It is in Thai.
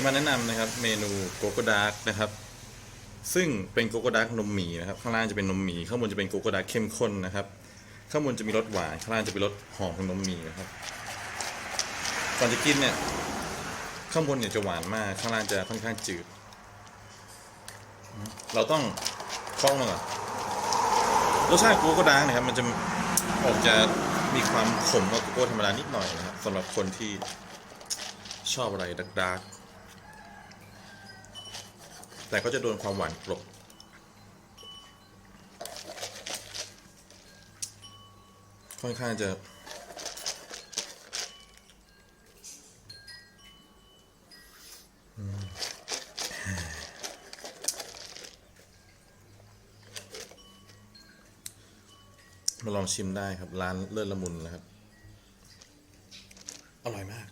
จะมาแนะนำนะครับเมนูโกโก้ดาร์กนะครับ ซึ่งเป็นโกโก้ดาร์กนมหมีนะครับ ข้างล่างจะเป็นนมหมีข้างบนจะเป็นโกโก้ดาร์กเข้มข้นนะครับ ข้างบนจะมีรสหวานข้างล่างจะเป็นรสหอมของนมหมีนะครับก่อนจะกินเนี่ยข้างบนเนี่ยจะหวานมากข้างล่างจะค่อนข้างจืด เราต้องคล้องมาก่อนรสชาติโกโก้ดาร์กนะครับ มันจะออกจะมีความขมกว่าโกโก้ธรรมดานิดหน่อยนะครับสำหรับคนที่ชอบอะไรดาร์ก แต่ก็จะโดนความหวานกลบค่อนข้างจะ มาลองชิมได้ครับ ร้านเลิศละมุนนะครับ อร่อยมาก